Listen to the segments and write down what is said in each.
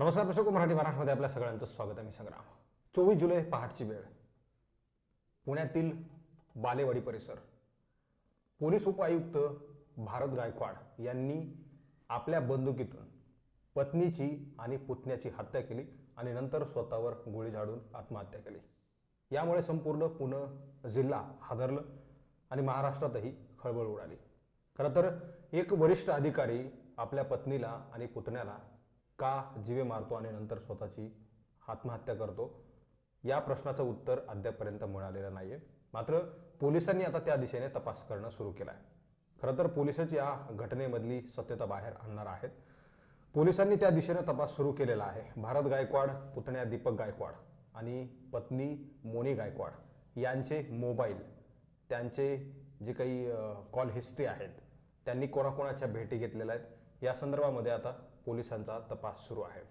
नमस्कार दर्शक मराठी महाराष्ट्रामध्ये आपल्या सगळ्यांचं स्वागत आहे. मी संग्राम. चोवीस जुलै पहाटची वेळ. पुण्यातील बालेवाडी परिसर. पोलीस उपायुक्त भारत गायकवाड यांनी आपल्या बंदुकीतून पत्नीची आणि पुतण्याची हत्या केली आणि नंतर स्वतःवर गोळी झाडून आत्महत्या केली. यामुळे संपूर्ण पुणे जिल्हा हादरलं आणि महाराष्ट्रातही खळबळ उडाली. खरं तर एक वरिष्ठ अधिकारी आपल्या पत्नीला आणि पुतण्याला का जीवे मारतो आणि नंतर स्वतःची आत्महत्या करतो या प्रश्नाचं उत्तर अद्यापपर्यंत मिळालेलं नाही आहे मात्र पोलिसांनी आता त्या दिशेने तपास करणं सुरू केलं आहे खरं तर पोलिसच या घटनेमधली सत्यता बाहेर आणणार आहेत. पोलिसांनी त्या दिशेने तपास सुरू केलेला आहे. भारत गायकवाड पुतण्या दीपक गायकवाड आणि पत्नी मोनी गायकवाड यांचे मोबाईल त्यांचे जे काही कॉल हिस्ट्री आहेत त्यांनी कोणाकोणाच्या भेटी घेतलेल्या आहेत या संदर्भामध्ये आता पोलिसांचा तपास सुरू आहे.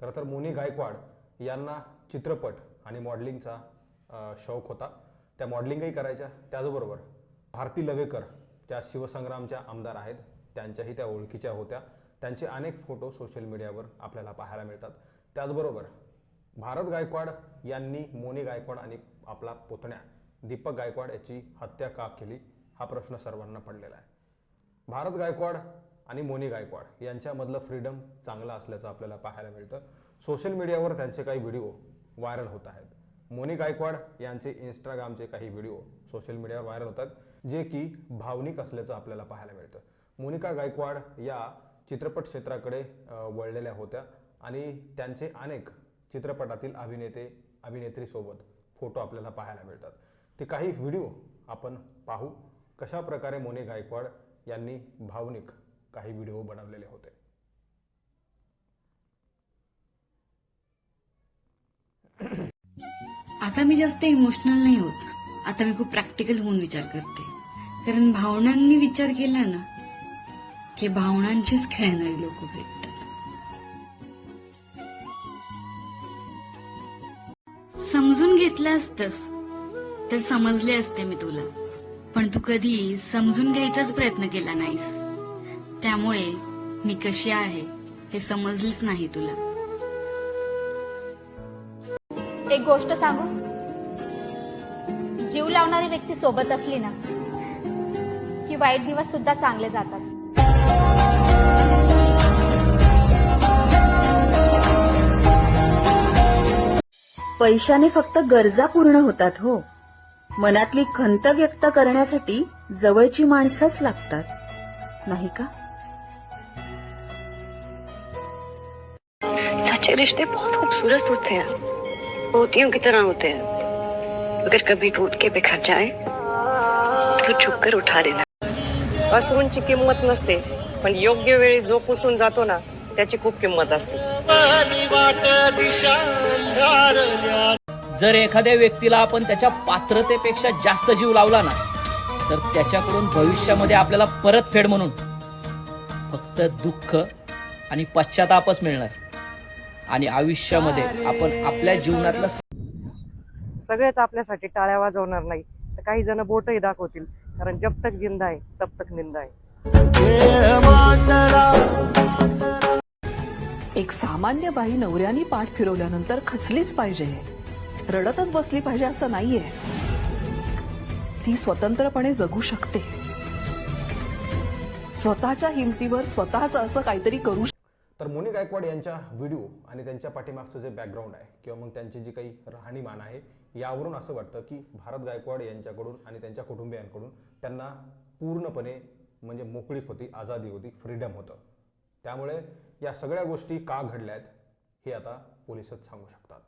खरं तर मोनी गायकवाड यांना चित्रपट आणि मॉडेलिंगचा शौक होता. त्या मॉडेलिंगही करायच्या त्याचबरोबर भारती लवेकर ज्या शिवसंग्रामच्या आमदार आहेत त्यांच्याही त्या ओळखीच्या होत्या. त्यांचे अनेक फोटो सोशल मीडियावर आपल्याला पाहायला मिळतात. त्याचबरोबर भारत गायकवाड यांनी मोनी गायकवाड आणि आपला पुतण्या दीपक गायकवाड याची हत्या का केली हा प्रश्न सर्वांना पडलेला आहे. भारत गायकवाड आणि मोनी गायकवाड यांच्यामधलं फ्रीडम चांगलं असल्याचं आपल्याला पाहायला मिळतं. सोशल मीडियावर त्यांचे काही व्हिडिओ व्हायरल होत आहेत. मोनी गायकवाड यांचे इंस्टाग्रामचे काही व्हिडिओ सोशल मीडियावर व्हायरल होतात जे की भावनिक असल्याचं आपल्याला पाहायला मिळतं. मोनिका गायकवाड या चित्रपट क्षेत्राकडे वळलेल्या होत्या आणि त्यांचे अनेक चित्रपटातील अभिनेते अभिनेत्रीसोबत फोटो आपल्याला पाहायला मिळतात. ते काही व्हिडिओ आपण पाहू. कशा प्रकारे मोनी गायकवाड यांनी भावनिक काही व्हिडिओ बनवलेले होते. आता मी जास्त इमोशनल नाही होत. आता मी खूप प्रॅक्टिकल होऊन विचार करते. कारण भावनांनी विचार केला ना की भावनांचीच खेळणारी लोक भेटतात. समजून घेतलं असतस तर समजले असते मी तुला. पण तू कधी समजून घ्यायचाच प्रयत्न केला नाहीस. त्यामुळे मी कशी आहे हे समजलीच नाही तुला. एक गोष्ट सांगू? जीव लावणारी व्यक्ती सोबत असली ना की वाईट दिवस सुद्धा चांगले जातात. पैशाने फक्त गरजा पूर्ण होतात हो. मनातली खंत व्यक्त करण्यासाठी जवळची माणसंच लागतात. नाही का? सच्चे रिश्ते बहुत खूबसूरत होते हैं। मोतियों की तरह होते हैं। अगर कभी टूट के बिखर जाए तो झुक कर उठा लेना। असूनची किंमत नसते पण योग्य वेळी जो पुसून जातो ना त्याची खूप किंमत असते. जर एखाद्या व्यक्तीला आपण त्याच्या पात्रतेपेक्षा जास्त जीव लावला ना तर त्याच्याकडून भविष्यामध्ये आपल्याला परतफेड म्हणून फक्त दुःख आणि पश्चातापच मिळणार. आणि आयुष्यामध्ये आपण आपल्या जीवनातलं सगळेच आपल्यासाठी टाळ्या वाजवणार नाही. तर काही जण बोटही दाखवतील. कारण जब तक जिंदा आहे तब तक निंदा आहे. एक सामान्य बाई नवऱ्यानी पाठ फिरवल्यानंतर खचलीच पाहिजे. रडतच बसली पाहिजे असं नाहीये. ती स्वतंत्रपणे जगू शकते. स्वतःच्या हिमतीवर स्वतःच असं काहीतरी करू तर मोनी गायकवाड यांच्या व्हिडिओ आणि त्यांच्या पाठीमागचं जे बॅकग्राऊंड आहे किंवा मग त्यांची जी काही राहणीमान आहे यावरून असं वाटतं की भारत गायकवाड यांच्याकडून आणि त्यांच्या कुटुंबियांकडून त्यांना पूर्णपणे म्हणजे मोकळीक होती आझादी होती फ्रीडम होतं. त्यामुळे या सगळ्या गोष्टी का घडल्या आहेत हे आता पोलिसच सांगू शकतात.